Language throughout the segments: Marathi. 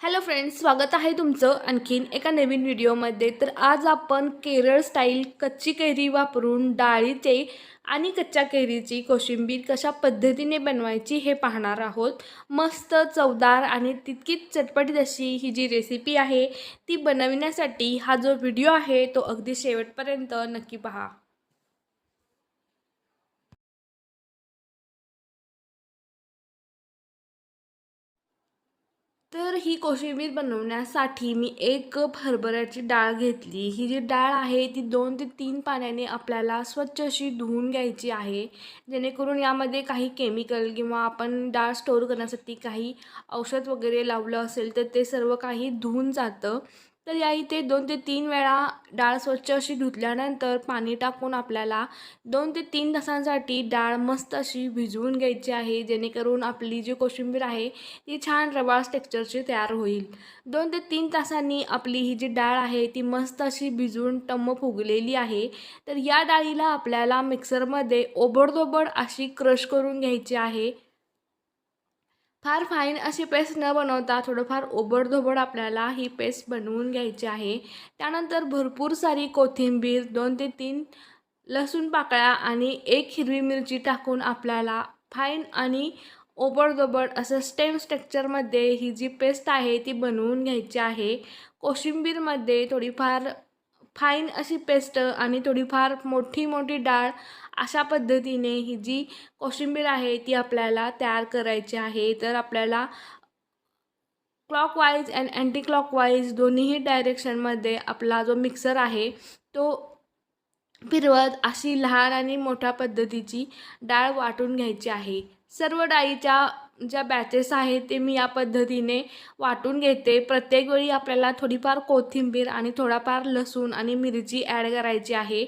हॅलो फ्रेंड्स स्वागत आहे तुमचं आणखीन एका नवीन व्हिडिओमध्ये. तर आज आपण केरळ स्टाईल कच्ची कैरी वापरून डाळीचे आणि कच्च्या कैरीची कोशिंबीर कशा पद्धतीने बनवायची हे पाहणार आहोत. मस्त चवदार आणि तितकीच चटपटीत अशी ही जी रेसिपी आहे ती बनविण्यासाठी हा जो व्हिडिओ आहे तो अगदी शेवटपर्यंत नक्की पहा. तर ही कोशिंबीर बनवण्यासाठी मी एक कप हरभऱ्याची डाळ घेतली. ही जी डाळ आहे ती दोन ते तीन पाण्याने आपल्याला स्वच्छ अशी धुवून घ्यायची आहे. जेणेकरून यामध्ये काही केमिकल किंवा आपण डाळ स्टोअर करण्यासाठी काही औषध वगैरे लावलं असेल तर ते सर्व काही धुवून जातं. तर या इथे दोन ते तीन वेळा डाळ स्वच्छ अशी धुतल्यानंतर पाणी टाकून आपल्याला दोन ते तीन तासांसाठी डाळ मस्त अशी भिजवून घ्यायची आहे जेणेकरून आपली जी कोशिंबीर आहे ती छान रवाळ टेक्स्चरची तयार होईल. दोन ते तीन तासांनी आपली ही जी डाळ आहे ती मस्त अशी भिजवून टम्म फुगलेली आहे. तर या डाळीला आपल्याला मिक्सरमध्ये ओबडधोबड अशी क्रश करून घ्यायची आहे. फार फाईन अशी पेस्ट न बनवता थोडंफार ओबडधोबड आपल्याला ही पेस्ट बनवून घ्यायची आहे. त्यानंतर भरपूर सारी कोथिंबीर दोन ते तीन लसूण पाकळ्या आणि एक हिरवी मिरची टाकून आपल्याला फाईन आणि ओबडधोबड असं स्टेम स्ट्रक्चरमध्ये ही जी पेस्ट आहे ती बनवून घ्यायची आहे. कोशिंबीरमध्ये थोडीफार फाईन अशी पेस्ट आणि थोडीफार मोठी मोठी डाळ अशा पद्धतीने ही जी कोशिंबीर आहे ती आपल्याला तयार करायची आहे. तर आपल्याला क्लॉकवाईज अँड अँटी क्लॉकवाईज दोन्हीही डायरेक्शनमध्ये आपला जो मिक्सर आहे तो फिरवत अशी लहान आणि मोठ्या पद्धतीची डाळ वाटून घ्यायची आहे. सर्व डाळीच्या ज्या बॅचेस आहेत ते मी या पद्धतीने वाटून घेते. प्रत्येक वेळी आपल्याला थोडीफार कोथिंबीर आणि थोडाफार लसूण आणि मिरची ॲड करायची आहे.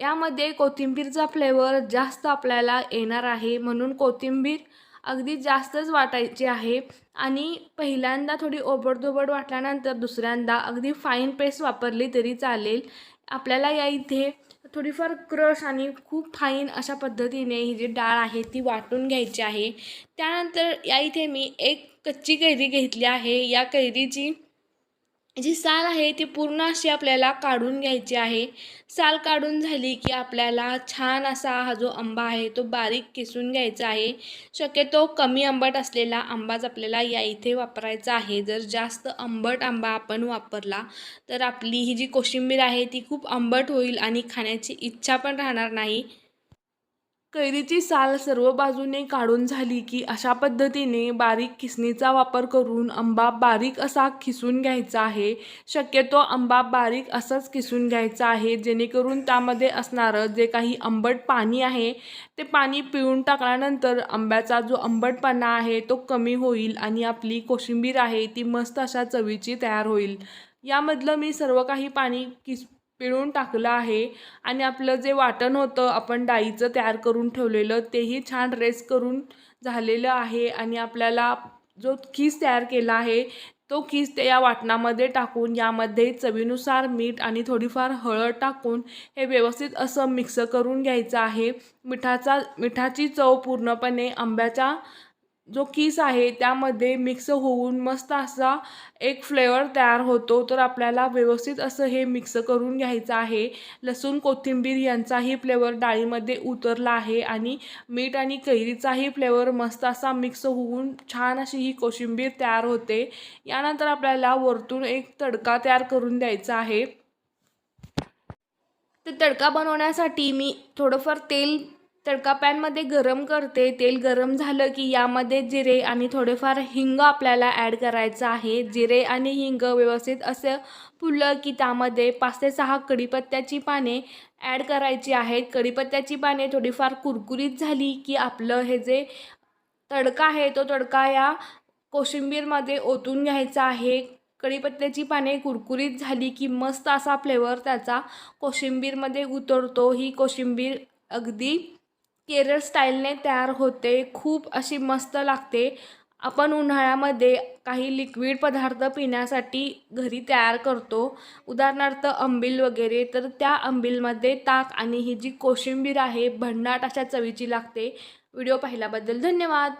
यामध्ये कोथिंबीरचा फ्लेवर जास्त आपल्याला येणार आहे. म्हणून कोथिंबीर अगदी जास्तच वाटायची आहे. आणि पहिल्यांदा थोडी ओबडधोबड वाटल्यानंतर दुसऱ्यांदा अगदी फाईन पेस्ट वापरली तरी चालेल. आपल्याला या इथे थोडीफार क्रश आणि खूप फाईन अशा पद्धतीने ही जी डाळ आहे ती वाटून घ्यायची आहे. त्यानंतर या इथे मी एक कच्ची कैरी घेतली आहे. या कैरीची जी साल आहे ती पूर्ण अशी आपल्याला काढून घ्यायची आहे. साल काढून झाली की आपल्याला छान असा हा जो आंबा आहे तो बारीक किसून घ्यायचा आहे. शक्यतो कमी आंबट असलेला आंबाच आपल्याला या इथे वापरायचा आहे. जर जास्त आंबट आंबा आपण वापरला तर आपली ही जी कोशिंबीर आहे ती खूप आंबट होईल आणि खाण्याची इच्छा पण राहणार नाही. कैरीची साल सर्व बाजूने काढून झाली की अशा पद्धतीने बारीक किसणीचा वापर करून आंबा बारीक असा खिसून घ्यायचा आहे. शक्यतो आंबा बारीक असाच किसून घ्यायचा आहे जेणेकरून त्यामध्ये असणारं जे काही आंबट पाणी आहे ते पाणी पिळून टाकल्यानंतर आंब्याचा जो आंबटपणा आहे तो कमी होईल आणि आपली कोशिंबीर आहे ती मस्त अशा चवीची तयार होईल. यामधलं मी सर्व काही पाणी किस पिळून टाकलं आहे आणि आपलं जे वाटण होतं आपण डाळीचं तयार करून ठेवलेलं तेही छान रेस करून झालेलं आहे आणि आपल्याला जो खीस तयार केला आहे तो खीस ते या वाटणामध्ये टाकून यामध्ये चवीनुसार मीठ आणि थोडीफार हळद टाकून हे व्यवस्थित असं मिक्स करून घ्यायचं आहे. मिठाचा मिठाची चव पूर्णपणे आंब्याच्या जो किस आहे त्यामध्ये मिक्स होऊन मस्त असा एक फ्लेवर तयार होतो. तर आपल्याला व्यवस्थित असं हे मिक्स करून घ्यायचं आहे. लसूण कोथिंबीर यांचाही फ्लेवर डाळीमध्ये उतरला आहे आणि मीठ आणि कैरीचाही फ्लेवर मस्त असा मिक्स होऊन छान अशी ही कोशिंबीर तयार होते. यानंतर आपल्याला वरतून एक तडका तयार करून द्यायचा आहे. तर तडका बनवण्यासाठी मी थोडंफार तेल तडका पॅनमध्ये गरम करते. तेल गरम झालं की यामध्ये जिरे आणि थोडेफार हिंग आपल्याला ॲड करायचं आहे. जिरे आणि हिंग व्यवस्थित असं फुललं की त्यामध्ये पाच ते सहा कढीपत्त्याची पाने ॲड करायची आहेत. कढीपत्त्याची पाने थोडीफार कुरकुरीत झाली की आपलं हे जे तडका आहे तो तडका या कोशिंबीरमध्ये ओतून घ्यायचा आहे. कढीपत्त्याची पाने कुरकुरीत झाली की मस्त असा फ्लेवर त्याचा कोशिंबीरमध्ये उतरतो. ही कोशिंबीर अगदी केरळ स्टाईलने तयार होते. खूप अशी मस्त लागते. आपण उन्हाळ्यामध्ये काही लिक्विड पदार्थ पिण्यासाठी घरी तयार करतो. उदाहरणार्थ आंबील वगैरे. तर त्या आंबीलमध्ये ताक आणि ही जी कोशिंबीर आहे भन्नाट अशा चवीची लागते. व्हिडिओ पाहिल्याबद्दल धन्यवाद.